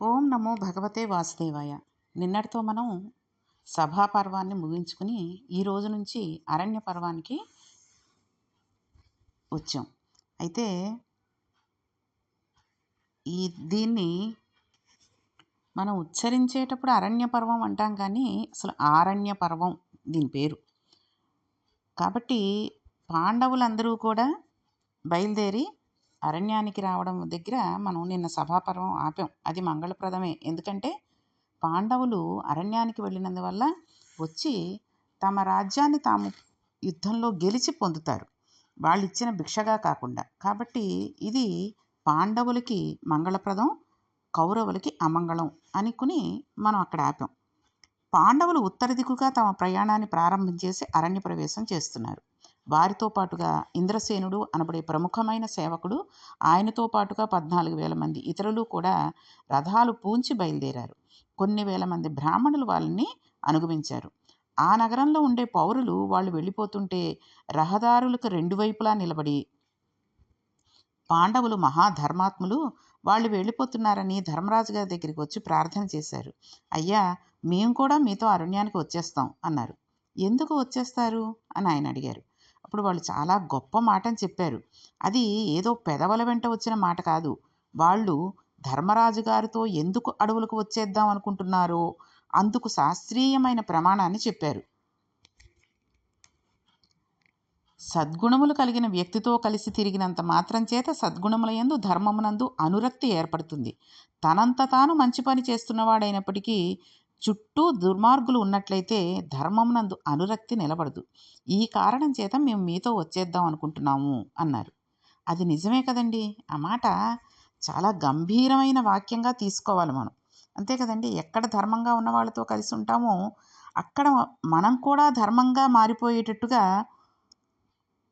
ఓం నమో భగవతే వాసుదేవాయ. నిన్నటితో మనం సభా పర్వాన్ని ముగించుకుని ఈ రోజు నుంచి అరణ్య పర్వానికి వచ్చాం. అయితే ఈ దీన్ని మనం ఉచ్చరించేటప్పుడు అరణ్య పర్వం అంటాం కానీ అసలు ఆరణ్య పర్వం దీని పేరు. కాబట్టి పాండవులందరూ కూడా బయలుదేరి అరణ్యానికి రావడం దగ్గర మనం నిన్న సభాపర్వం ఆపాం. అది మంగళప్రదమే. ఎందుకంటే పాండవులు అరణ్యానికి వెళ్ళినందువల్ల వచ్చి తమ రాజ్యాన్ని తాము యుద్ధంలో గెలిచి పొందుతారు. వాళ్ళు ఇచ్చిన భిక్షగా కాకుండా. కాబట్టి ఇది పాండవులకి మంగళప్రదం కౌరవులకి అమంగళం అనుకుని మనం అక్కడ ఆపాం. పాండవులు ఉత్తర దిక్కుగా తమ ప్రయాణాన్ని ప్రారంభం చేసి అరణ్య ప్రవేశం చేస్తున్నారు. వారితో పాటుగా ఇంద్రసేనుడు అనబడే ప్రముఖమైన సేవకుడు. ఆయనతో పాటుగా పద్నాలుగు వేల మంది ఇతరులు కూడా రథాలు పూంచి బయలుదేరారు. కొన్ని వేల మంది బ్రాహ్మణులు వాళ్ళని అనుగమించారు. ఆ నగరంలో ఉండే పౌరులు వాళ్ళు వెళ్ళిపోతుంటే రహదారులకు రెండు వైపులా నిలబడి పాండవులు మహాధర్మాత్ములు వాళ్ళు వెళ్ళిపోతున్నారని ధర్మరాజు గారి దగ్గరికి వచ్చి ప్రార్థన చేశారు. అయ్యా మేము కూడా మీతో అరణ్యానికి వచ్చేస్తాం అన్నారు. ఎందుకు వచ్చేస్తారు? అని ఆయన అడిగారు. అప్పుడు వాళ్ళు చాలా గొప్ప మాటని చెప్పారు. అది ఏదో పెదవుల వెంట వచ్చిన మాట కాదు. వాళ్ళు ధర్మరాజు గారితో ఎందుకు అడవులకు వచ్చేద్దాం అనుకుంటున్నారో అందుకు శాస్త్రీయమైన ప్రమాణాన్ని చెప్పారు. సద్గుణములు కలిగిన వ్యక్తితో కలిసి తిరిగినంత మాత్రం చేత సద్గుణముల యందు ధర్మమునందు అనురక్తి ఏర్పడుతుంది. తనంత తాను మంచి పని చేస్తున్నవాడైనప్పటికీ చుట్టూ దుర్మార్గులు ఉన్నట్లయితే ధర్మమునందు అనురక్తి నిలబడదు. ఈ కారణం చేత మేము మీతో వచ్చేద్దాం అనుకుంటున్నాము అన్నారు. అది నిజమే కదండి? ఆ మాట చాలా గంభీరమైన వాక్యంగా తీసుకోవాలి మనం. అంతే కదండి? ఎక్కడ ధర్మంగా ఉన్న వాళ్ళతో కలిసి ఉంటామో అక్కడ మనం కూడా ధర్మంగా మారిపోయేటట్టుగా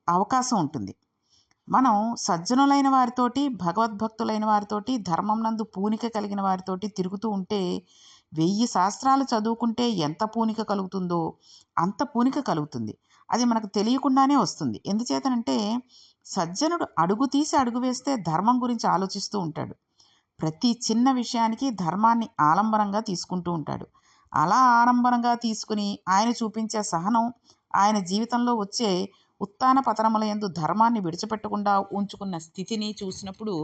అవకాశం ఉంటుంది. మనం సజ్జనులైన వారితోటి భగవద్భక్తులైన వారితోటి ధర్మం నందు పూనిక కలిగిన వారితోటి తిరుగుతూ ఉంటే వెయ్యి శాస్త్రాలు చదువుకుంటే ఎంత పూనిక కలుగుతుందో అంత పూనిక కలుగుతుంది. అది మనకు తెలియకుండానే వస్తుంది. ఎందుచేతనంటే సజ్జనుడు అడుగు తీసి అడుగు వేస్తే ధర్మం గురించి ఆలోచిస్తూ ఉంటాడు. ప్రతి చిన్న విషయానికి ధర్మాన్ని ఆలంబనంగా తీసుకుంటూ ఉంటాడు. అలా ఆలంబనంగా తీసుకుని ఆయన చూపించే సహనం ఆయన జీవితంలో వచ్చే ఉత్తాన పతనముల ఎందు ధర్మాన్ని విడిచిపెట్టకుండా ఉంచుకున్న స్థితిని చూసినప్పుడు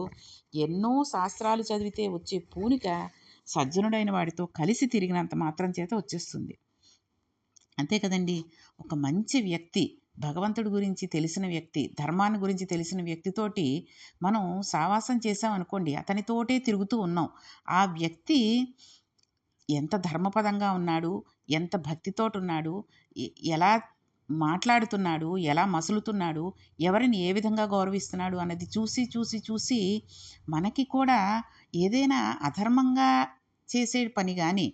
ఎన్నో శాస్త్రాలు చదివితే వచ్చే పూనిక సజ్జనుడైన వాడితో కలిసి తిరిగినంత మాత్రం చేత వచ్చేస్తుంది. అంతే కదండి. ఒక మంచి వ్యక్తి భగవంతుడి గురించి తెలిసిన వ్యక్తి ధర్మాన్ని గురించి తెలిసిన వ్యక్తితోటి మనం సావాసం చేసాం అనుకోండి అతనితోటే తిరుగుతూ ఉన్నాం. ఆ వ్యక్తి ఎంత ధర్మపదంగా ఉన్నాడు ఎంత భక్తితోటి ఉన్నాడు ఎలా మాట్లాడుతున్నాడు ఎలా మసులుతున్నాడు ఎవరిని ఏ విధంగా గౌరవిస్తున్నాడు అన్నది చూసి చూసి చూసి మనకి కూడా ఏదైనా అధర్మంగా చేసే పని కానీ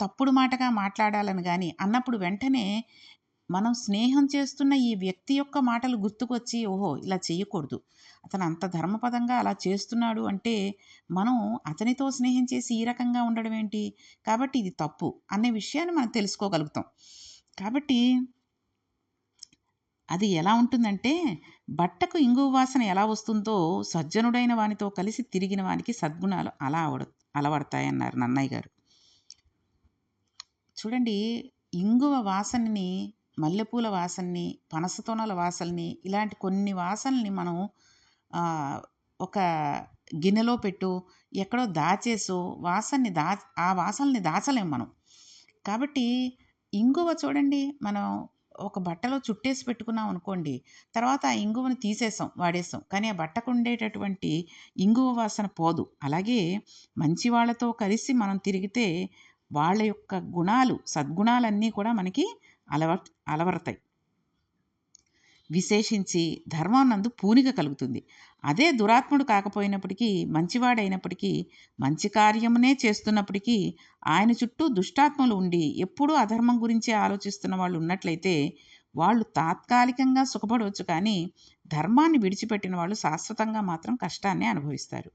తప్పుడు మాటగా మాట్లాడాలని కానీ అన్నప్పుడు వెంటనే మనం స్నేహం చేస్తున్న ఈ వ్యక్తి యొక్క మాటలు గుర్తుకొచ్చి ఓహో ఇలా చేయకూడదు. అతను అంత ధర్మపదంగా అలా చేస్తున్నాడు అంటే మనం అతనితో స్నేహం చేసి ఈ రకంగా ఉండడం ఏంటి? కాబట్టి ఇది తప్పు అనే విషయాన్ని మనం తెలుసుకోగలుగుతాం. కాబట్టి అది ఎలా ఉంటుందంటే బట్టకు ఇంగువ వాసన ఎలా వస్తుందో సజ్జనుడైన వానితో కలిసి తిరిగిన వానికి సద్గుణాలు అలా అవడ అలవడతాయన్నారు నన్నయ్య గారు. చూడండి ఇంగువ వాసనని మల్లెపూల వాసనని పనసతోనల వాసనని ఇలాంటి కొన్ని వాసనల్ని మనం ఒక గిన్నెలో పెట్టు ఎక్కడో దాచేసో వాసనని దా ఆ వాసనని దాచలేం మనం. కాబట్టి ఇంగువ చూడండి మనం ఒక బట్టలో చుట్టేసి పెట్టుకున్నాం అనుకోండి తర్వాత ఆ ఇంగువను తీసేసాం వాడేసాం. కానీ ఆ బట్టకు ఉండేటటువంటి ఇంగువ వాసన పోదు. అలాగే మంచి వాళ్ళతో కలిసి మనం తిరిగితే వాళ్ళ యొక్క గుణాలు సద్గుణాలన్నీ కూడా మనకి అలవ అలవరతాయి. విశేషించి ధర్మాన్నందు పూనిక కలుగుతుంది. అదే దురాత్ముడు కాకపోయినప్పటికీ మంచివాడైనప్పటికీ మంచి కార్యమునే చేస్తున్నప్పటికీ ఆయన చుట్టూ దుష్టాత్మలు ఉండి ఎప్పుడూ అధర్మం గురించే ఆలోచిస్తున్న వాళ్ళు ఉన్నట్లయితే వాళ్ళు తాత్కాలికంగా సుఖపడవచ్చు కానీ ధర్మాన్ని విడిచిపెట్టిన వాళ్ళు శాశ్వతంగా మాత్రం కష్టాన్ని అనుభవిస్తారు.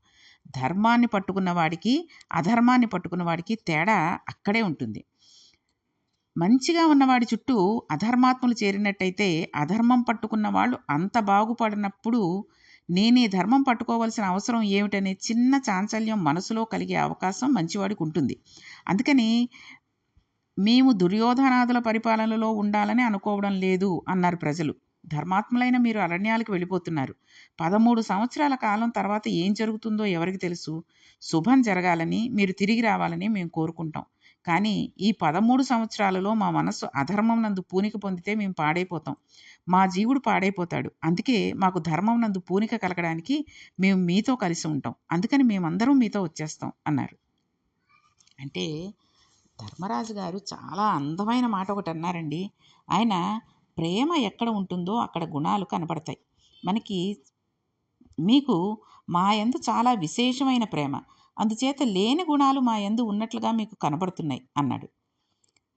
ధర్మాన్ని పట్టుకున్న వాడికి అధర్మాన్ని పట్టుకున్న వాడికి తేడా అక్కడే ఉంటుంది. మంచిగా ఉన్నవాడి చుట్టూ అధర్మాత్ములు చేరినట్టయితే అధర్మం పట్టుకున్న వాళ్ళు అంత బాగుపడినప్పుడు నేను ఈ ధర్మం పట్టుకోవాల్సిన అవసరం ఏమిటనే చిన్న చాంచల్యం మనసులో కలిగే అవకాశం మంచివాడికి ఉంటుంది. అందుకని మేము దుర్యోధనాదుల పరిపాలనలో ఉండాలని అనుకోవడం లేదు అన్నారు ప్రజలు. ధర్మాత్ములైన మీరు అరణ్యాలకు వెళ్ళిపోతున్నారు. పదమూడు సంవత్సరాల కాలం తర్వాత ఏం జరుగుతుందో ఎవరికి తెలుసు? శుభం జరగాలని మీరు తిరిగి రావాలని మేము కోరుకుంటాం. కానీ ఈ పదమూడు సంవత్సరాలలో మా మనస్సు అధర్మం నందు పూనిక పొందితే మేము పాడైపోతాం. మా జీవుడు పాడైపోతాడు. అందుకే మాకు ధర్మం నందు పూనిక కలగడానికి మేము మీతో కలిసి ఉంటాం. అందుకని మేమందరం మీతో వచ్చేస్తాం అన్నారు. అంటే ధర్మరాజు గారు చాలా అందమైన మాట ఒకటి అన్నారండి. ఆయన ప్రేమ ఎక్కడ ఉంటుందో అక్కడ గుణాలు కనబడతాయి. మనకి మీకు మా యందు చాలా విశేషమైన ప్రేమ. అందుచేత లేని గుణాలు మా యందు ఉన్నట్లుగా మీకు కనబడుతున్నాయి అన్నాడు.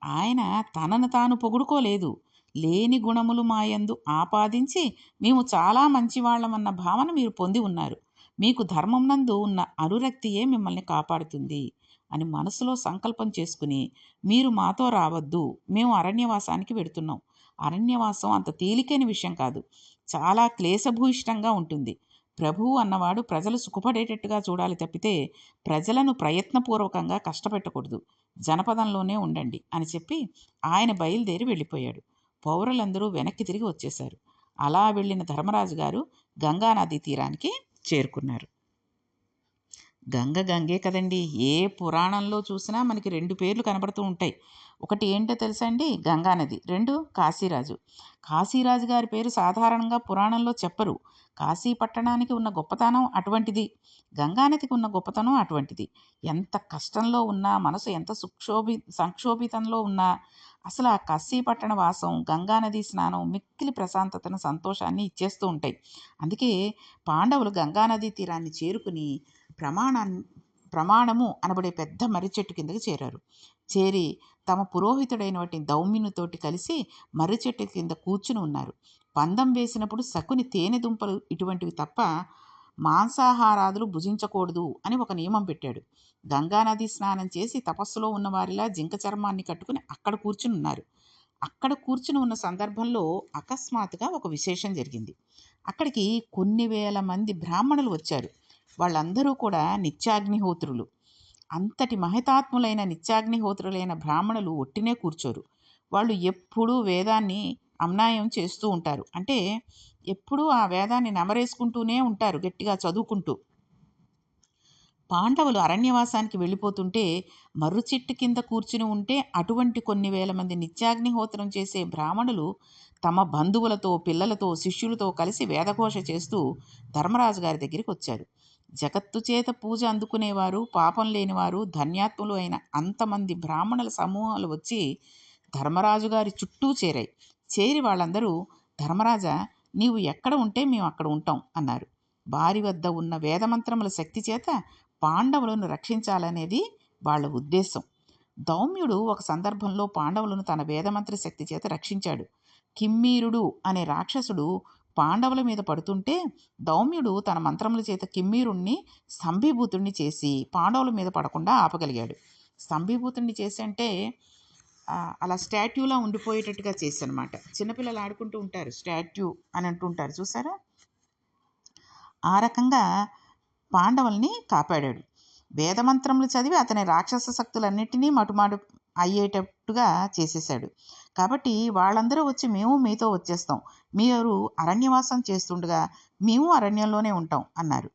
ఆయన తనను తాను పొగుడుకోలేదు. లేని గుణములు మాయందు ఆపాదించి మేము చాలా మంచివాళ్ళమన్న భావన మీరు పొంది ఉన్నారు. మీకు ధర్మం నందు ఉన్న అనురక్తియే మిమ్మల్ని కాపాడుతుంది అని మనసులో సంకల్పం చేసుకుని మీరు మాతో రావద్దు మేము అరణ్యవాసానికి వెడుతున్నాం. అరణ్యవాసం అంత తేలికైన విషయం కాదు. చాలా క్లేశభూయిష్టంగా ఉంటుంది. ప్రభువు అన్నవాడు ప్రజలు సుఖపడేటట్టుగా చూడాలి తప్పితే ప్రజలను ప్రయత్నపూర్వకంగా కష్టపెట్టకూడదు. జనపదంలోనే ఉండండి అని చెప్పి ఆయన బయలుదేరి వెళ్ళిపోయాడు. పౌరులందరూ వెనక్కి తిరిగి వచ్చేశారు. అలా వెళ్ళిన ధర్మరాజు గారు గంగానదీ తీరానికి చేరుకున్నారు. గంగ గంగే కదండి! ఏ పురాణంలో చూసినా మనకి రెండు పేర్లు కనబడుతూ ఉంటాయి. ఒకటి ఏంటో తెలుసా అండి? గంగానది. రెండు కాశీరాజు. కాశీరాజు గారి పేరు సాధారణంగా పురాణంలో చెప్పరు. కాశీ పట్టణానికి ఉన్న గొప్పతనం అటువంటిది. గంగానదికి ఉన్న గొప్పతనం అటువంటిది. ఎంత కష్టంలో ఉన్నా మనసు ఎంత సుక్షోభి సంక్షోభితంలో ఉన్నా అసలు ఆ కస్సీ పట్టణ వాసం గంగానది స్నానం మిక్కిలి ప్రశాంతతను సంతోషాన్ని ఇచ్చేస్తూ ఉంటాయి. అందుకే పాండవులు గంగానదీ తీరాన్ని చేరుకుని ప్రమాణాన్ని ప్రమాణము అనబడే పెద్ద మర్రి చెట్టు కిందకి చేరారు. చేరి తమ పురోహితుడైనటువంటి దౌమ్యునితోటి కలిసి మర్రి చెట్టు కింద కూర్చుని ఉన్నారు. పందం వేసినప్పుడు సకుని తేనె దుంపలు ఇటువంటివి తప్ప మాంసాహారాదులు భుజించకూడదు అని ఒక నియమం పెట్టాడు. గంగానది స్నానం చేసి తపస్సులో ఉన్నవారిలా జింక చర్మాన్ని కట్టుకుని అక్కడ కూర్చుని ఉన్నారు అక్కడ కూర్చుని ఉన్న సందర్భంలో అకస్మాత్తుగా ఒక విశేషం జరిగింది. అక్కడికి కొన్ని వేల మంది బ్రాహ్మణులు వచ్చారు. వాళ్ళందరూ కూడా నిత్యాగ్నిహోత్రులు. అంతటి మహితాత్ములైన నిత్యాగ్నిహోత్రులైన బ్రాహ్మణులు ఒట్టినే కూర్చోరు. వాళ్ళు ఎప్పుడూ వేదాన్ని అమ్నాయం చేస్తూ ఉంటారు. అంటే ఎప్పుడూ ఆ వేదాన్ని నమరేసుకుంటూనే ఉంటారు గట్టిగా చదువుకుంటూ. పాండవులు అరణ్యవాసానికి వెళ్ళిపోతుంటే మర్రుచెట్టు కింద కూర్చుని ఉంటే అటువంటి కొన్ని వేల మంది నిత్యాగ్నిహోత్రం చేసే బ్రాహ్మణులు తమ బంధువులతో పిల్లలతో శిష్యులతో కలిసి వేదఘోష చేస్తూ ధర్మరాజు గారి దగ్గరికి వచ్చారు. జగత్తు చేత పూజ అందుకునేవారు పాపం లేనివారు ధన్యాత్ములు అయిన అంతమంది బ్రాహ్మణుల సమూహాలు వచ్చి ధర్మరాజు గారి చుట్టూ చేరాయి. చేరి వాళ్ళందరూ ధర్మరాజా నీవు ఎక్కడ ఉంటే మేము అక్కడ ఉంటాం అన్నారు. వారి వద్ద ఉన్న వేదమంత్రముల శక్తి చేత పాండవులను రక్షించాలనేది వాళ్ళ ఉద్దేశం. దౌమ్యుడు ఒక సందర్భంలో పాండవులను తన వేదమంత్ర శక్తి చేత రక్షించాడు. కిమ్మీరుడు అనే రాక్షసుడు పాండవుల మీద పడుతుంటే దౌమ్యుడు తన మంత్రముల చేత కిమ్మీరుణ్ణి స్తంభీభూతుణ్ణి చేసి పాండవుల మీద పడకుండా ఆపగలిగాడు. స్తంభీభూతుణ్ణి చేసి అంటే అలా స్టాట్యూలా ఉండిపోయేటట్టుగా చేసి చిన్నపిల్లలు ఆడుకుంటూ ఉంటారు స్టాట్యూ అని అంటుంటారు చూసారా? ఆ రకంగా పాండవుల్ని కాపాడాడు. వేదమంత్రములు చదివి అతని రాక్షస శక్తులన్నిటినీ మటుమాటు అయ్యేటట్టుగా చేసేసాడు కాబట్టి వాళ్ళందరూ వచ్చి మేము మీతో వచ్చేస్తాం. మీరు అరణ్యవాసం చేస్తుండగా మేము అరణ్యంలోనే ఉంటాం అన్నారు.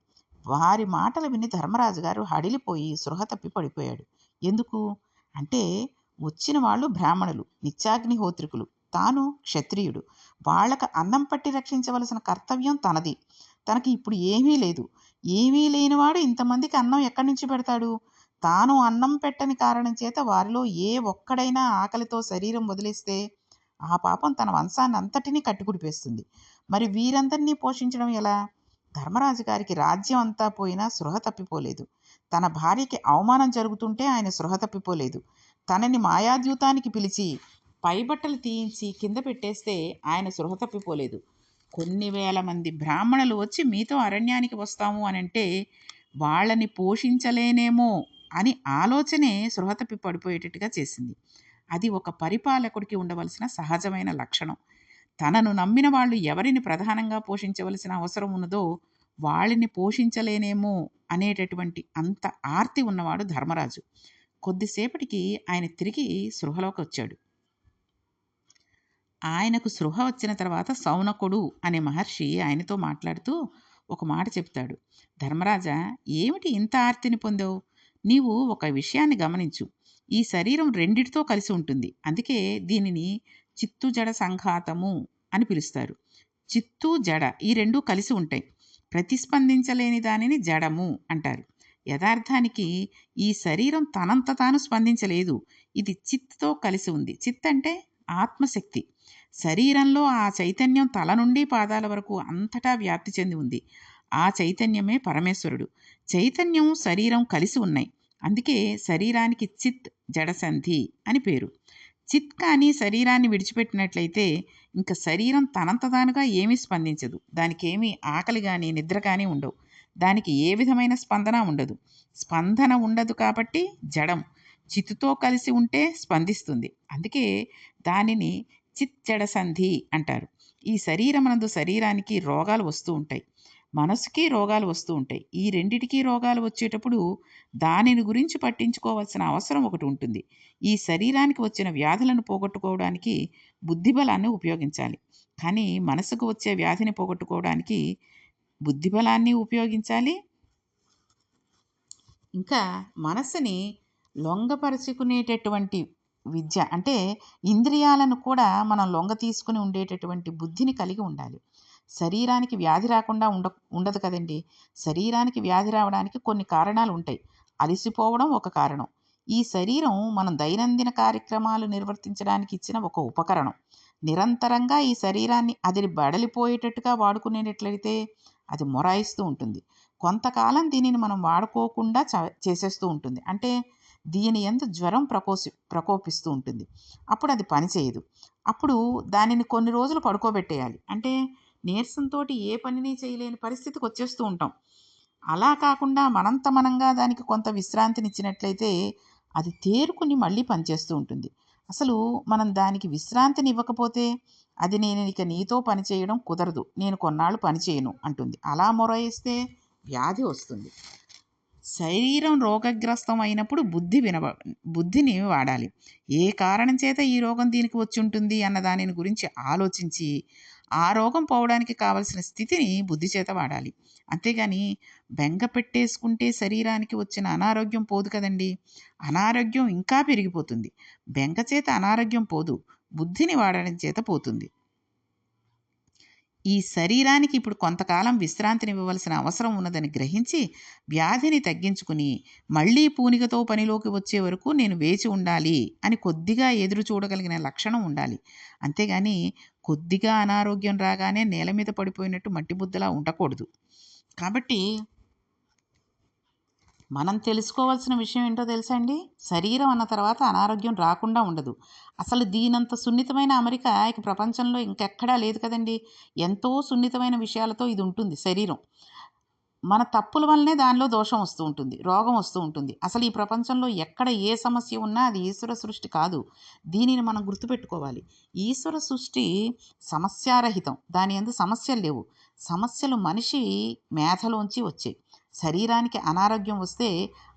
వారి మాటలు విని ధర్మరాజు గారు హడిలిపోయి సృహ తప్పి పడిపోయాడు. ఎందుకు? అంటే వచ్చిన వాళ్ళు బ్రాహ్మణులు నిత్యాగ్నిహోత్రికులు తాను క్షత్రియుడు. వాళ్ళకు అన్నం పట్టి రక్షించవలసిన కర్తవ్యం తనది. తనకి ఇప్పుడు ఏమీ లేదు. ఏమీ లేనివాడు ఇంతమందికి అన్నం ఎక్కడి నుంచి పెడతాడు? తాను అన్నం పెట్టని కారణం చేత వారిలో ఏ ఒక్కడైనా ఆకలితో శరీరం వదిలేస్తే ఆ పాపం తన వంశాన్ని అంతటినీ కట్టుకుడిపేస్తుంది. మరి వీరందరినీ పోషించడం ఎలా? ధర్మరాజు గారికి రాజ్యం అంతా పోయినా సృహ తప్పిపోలేదు. తన భార్యకి అవమానం జరుగుతుంటే ఆయన సృహ తప్పిపోలేదు. తనని మాయాద్యూతానికి పిలిచి పైబట్టలు తీయించి కింద పెట్టేస్తే ఆయన సృహ తప్పిపోలేదు. కొన్ని వేల మంది బ్రాహ్మణులు వచ్చి మీతో అరణ్యానికి వస్తాము అని అంటే వాళ్ళని పోషించలేనేమో అని ఆలోచనే సృహ తప్పి పడిపోయేటట్టుగా చేసింది. అది ఒక పరిపాలకుడికి ఉండవలసిన సహజమైన లక్షణం. తనను నమ్మిన వాళ్ళు ఎవరిని ప్రధానంగా పోషించవలసిన అవసరం ఉన్నదో వాళ్ళని పోషించలేనేమో అనేటటువంటి అంత ఆర్తి ఉన్నవాడు ధర్మరాజు. కొద్దిసేపటికి ఆయన తిరిగి సృహలోకి వచ్చాడు. ఆయనకు సృహ వచ్చిన తర్వాత సౌనకుడు అనే మహర్షి ఆయనతో మాట్లాడుతూ ఒక మాట చెప్తాడు. ధర్మరాజా ఏమిటి ఇంత ఆర్తిని పొందావు? నీవు ఒక విషయాన్ని గమనించు. ఈ శరీరం రెండిటితో కలిసి ఉంటుంది. అందుకే దీనిని చిత్తు జడ సంఘాతము అని పిలుస్తారు. చిత్తు జడ ఈ రెండు కలిసి ఉంటాయి. ప్రతిస్పందించలేని దానిని జడము అంటారు. యథార్థానికి ఈ శరీరం తనంత తాను స్పందించలేదు. ఇది చిత్తుతో కలిసి ఉంది. చిత్ అంటే ఆత్మశక్తి. శరీరంలో ఆ చైతన్యం తల నుండి పాదాల వరకు అంతటా వ్యాప్తి చెంది ఉంది. ఆ చైతన్యమే పరమేశ్వరుడు. చైతన్యం శరీరం కలిసి ఉన్నాయి. అందుకే శరీరానికి చిత్ జడసంధి అని పేరు. చిత్ కానీ శరీరాన్ని విడిచిపెట్టినట్లయితే ఇంకా శరీరం తనంత తానుగా ఏమీ స్పందించదు. దానికి ఏమీ ఆకలి కానీ నిద్ర కానీ ఉండవు. దానికి ఏ విధమైన స్పందన ఉండదు. స్పందన ఉండదు కాబట్టి జడం. చిత్తుతో కలిసి ఉంటే స్పందిస్తుంది. అందుకే దానిని చిత్జడ సంధి అంటారు. ఈ శరీరమనందు శరీరానికి రోగాలు వస్తూ ఉంటాయి. మనసుకి రోగాలు వస్తూ ఉంటాయి. ఈ రెండిటికి రోగాలు వచ్చేటప్పుడు దానిని గురించి పట్టించుకోవాల్సిన అవసరం ఒకటి ఉంటుంది. ఈ శరీరానికి వచ్చిన వ్యాధులను పోగొట్టుకోవడానికి బుద్ధిబలాన్ని ఉపయోగించాలి. కానీ మనసుకు వచ్చే వ్యాధిని పోగొట్టుకోవడానికి బుద్ధిబలాన్ని ఉపయోగించాలి. ఇంకా మనసుని లొంగపరుచుకునేటటువంటి విద్య అంటే ఇంద్రియాలను కూడా మనం లొంగ తీసుకుని ఉండేటటువంటి బుద్ధిని కలిగి ఉండాలి. శరీరానికి వ్యాధి రాకుండా ఉండ ఉండదు కదండి. శరీరానికి వ్యాధి రావడానికి కొన్ని కారణాలు ఉంటాయి. అలసిపోవడం ఒక కారణం. ఈ శరీరం మనం దైనందిన కార్యక్రమాలు నిర్వర్తించడానికి ఇచ్చిన ఒక ఉపకరణం. నిరంతరంగా ఈ శరీరాన్ని అది బడలిపోయేటట్టుగా వాడుకునేటట్లయితే అది మొరాయిస్తూ ఉంటుంది. కొంతకాలం దీనిని మనం వాడుకోకుండా చ- చేసేస్తూ ఉంటుంది. అంటే దీని ఎందు జ్వరం ప్రకోసి ప్రకోపిస్తూ ఉంటుంది. అప్పుడు అది పనిచేయదు అప్పుడు దానిని కొన్ని రోజులు పడుకోబెట్టేయాలి. అంటే నీరసంతో ఏ పనిని చేయలేని పరిస్థితికి వచ్చేస్తూ ఉంటాం. అలా కాకుండా మనంత మనంగా దానికి కొంత విశ్రాంతినిచ్చినట్లయితే అది తేరుకుని మళ్ళీ పనిచేస్తూ ఉంటుంది. అసలు మనం దానికి విశ్రాంతిని ఇవ్వకపోతే అది నేను ఇక నీతో పని చేయడం కుదరదు. నేను కొన్నాళ్ళు పని చేయను అంటుంది. అలా మొరయిస్తే వ్యాధి వస్తుంది. శరీరం రోగగ్రస్తం అయినప్పుడు బుద్ధి వినవ బుద్ధిని వాడాలి. ఏ కారణం చేత ఈ రోగం దీనికి వచ్చి ఉంటుంది అన్న దానిని గురించి ఆలోచించి ఆ రోగం పోవడానికి కావలసిన స్థితిని బుద్ధి చేత వాడాలి. అంతేగాని బెంగ పెట్టేసుకుంటే శరీరానికి వచ్చిన అనారోగ్యం పోదు కదండి. అనారోగ్యం ఇంకా పెరిగిపోతుంది. బెంగ చేత అనారోగ్యం పోదు. బుద్ధిని వాడడం చేత పోతుంది. ఈ శరీరానికి ఇప్పుడు కొంతకాలం విశ్రాంతినివ్వవలసిన అవసరం ఉన్నదని గ్రహించి వ్యాధిని తగ్గించుకుని మళ్ళీ పూనికతో పనిలోకి వచ్చే వరకు నేను వేచి ఉండాలి అని కొద్దిగా ఎదురు చూడగలిగిన లక్షణం ఉండాలి. అంతేగాని కొద్దిగా అనారోగ్యం రాగానే నేల మీద పడిపోయినట్టు మట్టి బుద్ధలా ఉండకూడదు. కాబట్టి మనం తెలుసుకోవాల్సిన విషయం ఏంటో తెలుసా అండి? శరీరం అన్న తర్వాత అనారోగ్యం రాకుండా ఉండదు. అసలు దీనంత సున్నితమైన అమరిక ఇక ప్రపంచంలో ఇంకెక్కడా లేదు కదండి. ఎంతో సున్నితమైన విషయాలతో ఇది ఉంటుంది శరీరం. మన తప్పుల వల్లనే దానిలో దోషం వస్తూ ఉంటుంది రోగం వస్తూ ఉంటుంది. అసలు ఈ ప్రపంచంలో ఎక్కడ ఏ సమస్య ఉన్నా అది ఈశ్వర సృష్టి కాదు. దీనిని మనం గుర్తుపెట్టుకోవాలి. ఈశ్వర సృష్టి సమస్యారహితం. దాని ఎందు సమస్యలు లేవు. సమస్యలు మనిషి మేధలోంచి వచ్చాయి. శరీరానికి అనారోగ్యం వస్తే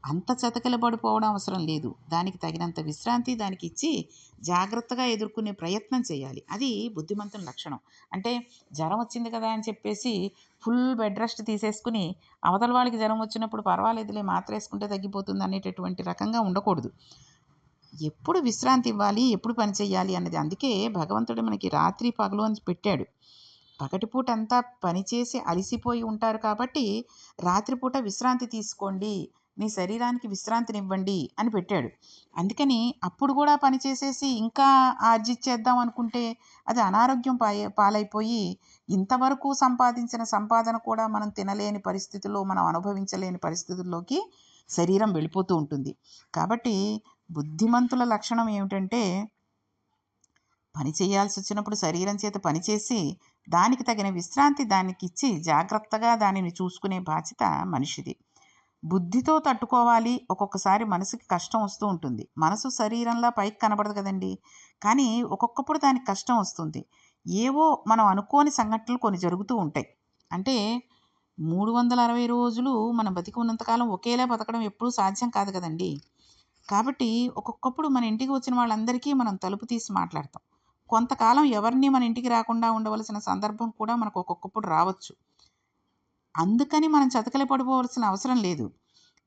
అంత చతకలబడిపోవడం అవసరం లేదు. దానికి తగినంత విశ్రాంతి దానికి ఇచ్చి జాగ్రత్తగా ఎదుర్కొనే ప్రయత్నం చేయాలి. అది బుద్ధిమంతుని లక్షణం. అంటే జ్వరం వచ్చింది కదా అని చెప్పేసి ఫుల్ బెడ్ రెస్ట్ తీసేసుకుని అవతల వాళ్ళకి జ్వరం వచ్చినప్పుడు పర్వాలేదులే మాత్ర వేసుకుంటే తగ్గిపోతుంది అనేటటువంటి రకంగా ఉండకూడదు. ఎప్పుడు విశ్రాంతి ఇవ్వాలి ఎప్పుడు పని చేయాలి అన్నది అందుకే భగవంతుడు మనకి రాత్రి పగలు అని పెట్టాడు. పగటిపూట అంతా పనిచేసి అలసిపోయి ఉంటారు కాబట్టి రాత్రిపూట విశ్రాంతి తీసుకోండి. మీ శరీరానికి విశ్రాంతినివ్వండి అని పెట్టాడు. అందుకని అప్పుడు కూడా పని చేసేసి ఇంకా ఆర్జిచ్చేద్దాం అనుకుంటే అది అనారోగ్యం పాయ పాలైపోయి ఇంతవరకు సంపాదించిన సంపాదన కూడా మనం తినలేని పరిస్థితుల్లో మనం అనుభవించలేని పరిస్థితుల్లోకి శరీరం వెళ్ళిపోతూ ఉంటుంది. కాబట్టి బుద్ధిమంతుల లక్షణం ఏమిటంటే పని చేయాల్సి వచ్చినప్పుడు శరీరం చేత పనిచేసి దానికి తగిన విశ్రాంతి దానికి ఇచ్చి జాగ్రత్తగా దానిని చూసుకునే బాధ్యత మనిషిది. బుద్ధితో తట్టుకోవాలి ఒక్కొక్కసారి మనసుకి కష్టం వస్తూ ఉంటుంది. మనసు శరీరంలా పైకి కనబడదు కదండి. కానీ ఒక్కొక్కప్పుడు దానికి కష్టం వస్తుంది. ఏవో మనం అనుకోని సంఘటనలు కొన్ని జరుగుతూ ఉంటాయి. అంటే మూడు వందల అరవై రోజులు మనం బతికి ఉన్నంతకాలం ఒకేలా బతకడం ఎప్పుడూ సాధ్యం కాదు కదండి. కాబట్టి ఒక్కొక్కప్పుడు మన ఇంటికి వచ్చిన వాళ్ళందరికీ మనం తలుపు తీసి మాట్లాడతాం. కొంతకాలం ఎవరిని మన ఇంటికి రాకుండా ఉండవలసిన సందర్భం కూడా మనకు ఒక్కొక్కప్పుడు రావచ్చు. అందుకని మనం చతకలి పడిపోవలసిన అవసరం లేదు.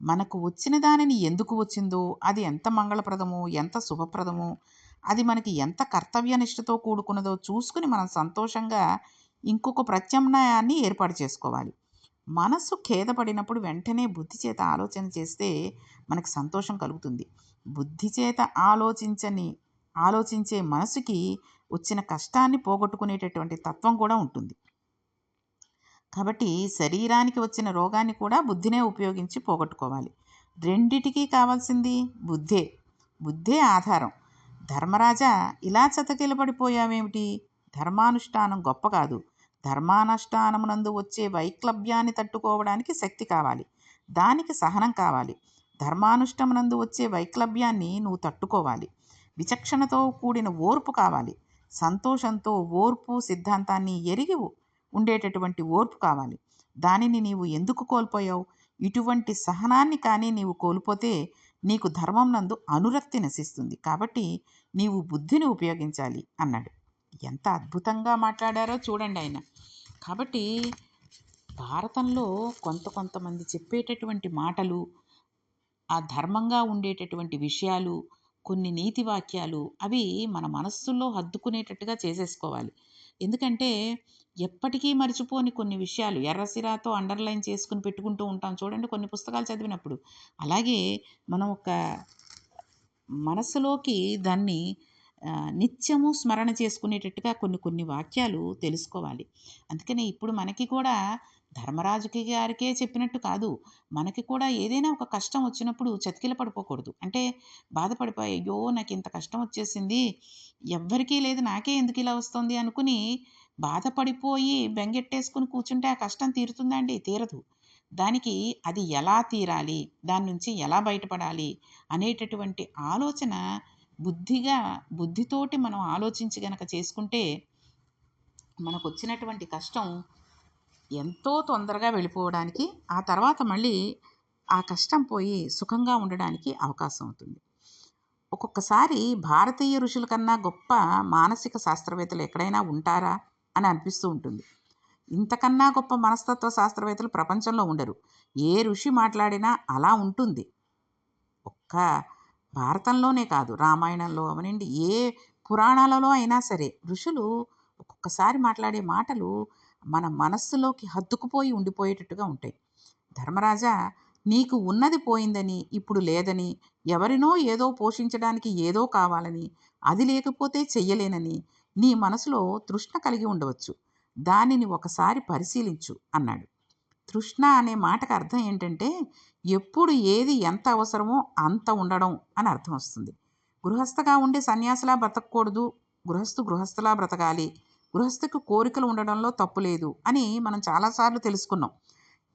మనకు వచ్చిన దానిని ఎందుకు వచ్చిందో అది ఎంత మంగళప్రదమో ఎంత శుభప్రదమో అది మనకి ఎంత కర్తవ్యనిష్టతో కూడుకున్నదో చూసుకుని మనం సంతోషంగా ఇంకొక ప్రత్యామ్నాయాన్ని ఏర్పాటు చేసుకోవాలి. మనస్సు ఖేదపడినప్పుడు వెంటనే బుద్ధి చేత ఆలోచన చేస్తే మనకు సంతోషం కలుగుతుంది. బుద్ధి చేత ఆలోచించని ఆలోచించే మనసుకి వచ్చిన కష్టాన్ని పోగొట్టుకునేటటువంటి తత్వం కూడా ఉంటుంది. కాబట్టి శరీరానికి వచ్చిన రోగాన్ని కూడా బుద్ధినే ఉపయోగించి పోగొట్టుకోవాలి. రెండిటికీ కావాల్సింది బుద్ధే. బుద్ధే ఆధారం. ధర్మరాజా ఇలా చతకిలబడిపోయావేమిటి? ధర్మానుష్ఠానం గొప్ప కాదు. ధర్మానుష్ఠానమునందు వచ్చే వైక్లభ్యాన్ని తట్టుకోవడానికి శక్తి కావాలి. దానికి సహనం కావాలి. ధర్మానుష్ఠమునందు వచ్చే వైక్లభ్యాన్ని నువ్వు తట్టుకోవాలి. విచక్షణతో కూడిన ఓర్పు కావాలి. సంతోషంతో ఓర్పు సిద్ధాంతాన్ని ఎరిగి ఉండేటటువంటి ఓర్పు కావాలి. దానిని నీవు ఎందుకు కోల్పోయావు? ఇటువంటి సహనాన్ని కానీ నీవు కోల్పోతే నీకు ధర్మం నందు అనురక్తి నశిస్తుంది. కాబట్టి నీవు బుద్ధిని ఉపయోగించాలి అన్నాడు. ఎంత అద్భుతంగా మాట్లాడారో చూడండి ఆయన. కాబట్టి భారతంలో కొంత కొంతమంది చెప్పేటటువంటి మాటలు ఆ ధర్మంగా ఉండేటటువంటి విషయాలు కొన్ని నీతి వాక్యాలు అవి మన మనస్సుల్లో హద్దుకునేటట్టుగా చేసేసుకోవాలి. ఎందుకంటే ఎప్పటికీ మర్చిపోని కొన్ని విషయాలు ఎర్రసిరాతో అండర్లైన్ చేసుకుని పెట్టుకుంటూ ఉంటాం చూడండి కొన్ని పుస్తకాలు చదివినప్పుడు. అలాగే మనం ఒక మనసులోకి దాన్ని నిత్యము స్మరణ చేసుకునేటట్టుగా కొన్ని కొన్ని వాక్యాలు తెలుసుకోవాలి. అందుకనే ఇప్పుడు మనకి కూడా ధర్మరాజుకి గారికే చెప్పినట్టు కాదు. మనకి కూడా ఏదైనా ఒక కష్టం వచ్చినప్పుడు చతికిల పడిపోకూడదు. అంటే బాధపడిపోయి అయ్యో నాకు ఇంత కష్టం వచ్చేసింది. ఎవ్వరికీ లేదు నాకే ఎందుకు ఇలా వస్తుంది అనుకుని బాధపడిపోయి బెంగెట్టేసుకుని కూర్చుంటే ఆ కష్టం తీరుతుందా అండి తీరదు. దానికి అది ఎలా తీరాలి? దాని నుంచి ఎలా బయటపడాలి? అనేటటువంటి ఆలోచన బుద్ధిగా బుద్ధితోటి మనం ఆలోచించి గనక చేసుకుంటే మనకు వచ్చినటువంటి కష్టం ఎంతో తొందరగా వెళ్ళిపోవడానికి ఆ తర్వాత మళ్ళీ ఆ కష్టం పోయి సుఖంగా ఉండడానికి అవకాశం అవుతుంది. ఒక్కొక్కసారి భారతీయ ఋషుల కన్నా గొప్ప మానసిక శాస్త్రవేత్తలు ఎక్కడైనా ఉంటారా అని అనిపిస్తూ ఉంటుంది. ఇంతకన్నా గొప్ప మనస్తత్వ శాస్త్రవేత్తలు ప్రపంచంలో ఉండరు. ఏ ఋషి మాట్లాడినా అలా ఉంటుంది. ఒక్క భారతంలోనే కాదు రామాయణంలో అవనండి ఏ పురాణాలలో అయినా సరే ఋషులు ఒక్కొక్కసారి మాట్లాడే మాటలు మన మనస్సులోకి హత్తుకుపోయి ఉండిపోయేటట్టుగా ఉంటాయి. ధర్మరాజా నీకు ఉన్నది పోయిందని ఇప్పుడు లేదని ఎవరినో ఏదో పోషించడానికి ఏదో కావాలని అది లేకపోతే చెయ్యలేనని నీ మనసులో తృష్ణ కలిగి ఉండవచ్చు. దానిని ఒకసారి పరిశీలించు అన్నాడు. తృష్ణ అనే మాటకు అర్థం ఏంటంటే ఎప్పుడు ఏది ఎంత అవసరమో అంత ఉండడం అని అర్థం వస్తుంది. గృహస్థగా ఉండే సన్యాసిలా బ్రతకూడదు గృహస్థు గృహస్థులా బ్రతకాలి. గృహస్థుకు కోరికలు ఉండడంలో తప్పు లేదు అని మనం చాలాసార్లు తెలుసుకున్నాం.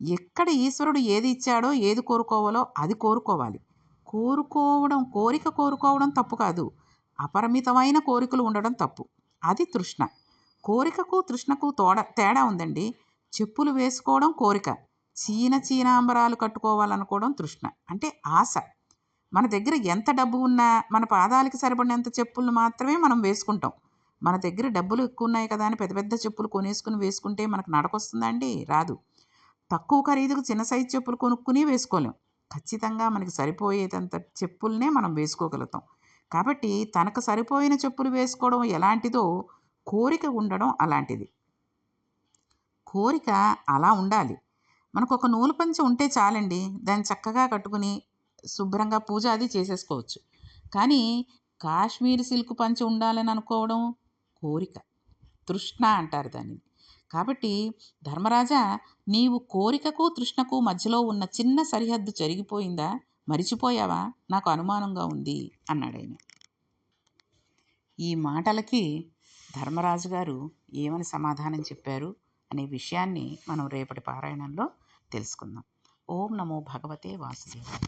ఎక్కడ ఈశ్వరుడు ఏది ఇచ్చాడో ఏది కోరుకోవాలో అది కోరుకోవాలి. కోరుకోవడం కోరిక కోరుకోవడం తప్పు కాదు. అపరిమితమైన కోరికలు ఉండడం తప్పు. అది తృష్ణ. కోరికకు తృష్ణకు తోడ తేడా ఉందండి. చెప్పులు వేసుకోవడం కోరిక. చీన చీనాంబరాలు కట్టుకోవాలనుకోవడం తృష్ణ. అంటే ఆశ. మన దగ్గర ఎంత డబ్బు ఉన్నా మన పాదాలకి సరిపడినంత చెప్పులు మాత్రమే మనం వేసుకుంటాం. మన దగ్గర డబ్బులు ఎక్కువ ఉన్నాయి కదా అని పెద్ద పెద్ద చెప్పులు కొనేసుకుని వేసుకుంటే మనకు నడకొస్తుందండి? రాదు. తక్కువ ఖరీదుకు చిన్న సైజు చెప్పులు కొనుక్కుని వేసుకోలేం. ఖచ్చితంగా మనకి సరిపోయేదంత చెప్పులనే మనం వేసుకోగలుగుతాం. కాబట్టి తనకు సరిపోయిన చెప్పులు వేసుకోవడం ఎలాంటిదో కోరిక ఉండడం అలాంటిది. కోరిక అలా ఉండాలి. మనకు ఒక నూలు పంచి ఉంటే చాలండి. దాన్ని చక్కగా కట్టుకుని శుభ్రంగా పూజ అది చేసేసుకోవచ్చు. కానీ కాశ్మీర్ సిల్క్ పంచి ఉండాలని అనుకోవడం కోరిక. తృష్ణ అంటారు దానిని. కాబట్టి ధర్మరాజా నీవు కోరికకు తృష్ణకు మధ్యలో ఉన్న చిన్న సరిహద్దు జరిగిపోయిందా? మరిచిపోయావా? నాకు అనుమానంగా ఉంది అన్నాడు ఈ మాటలకి ధర్మరాజు గారు ఏమని సమాధానం చెప్పారు అనే విషయాన్ని మనం రేపటి పారాయణంలో తెలుసుకుందాం. ఓం నమో భగవతే వాసుదేవాయ.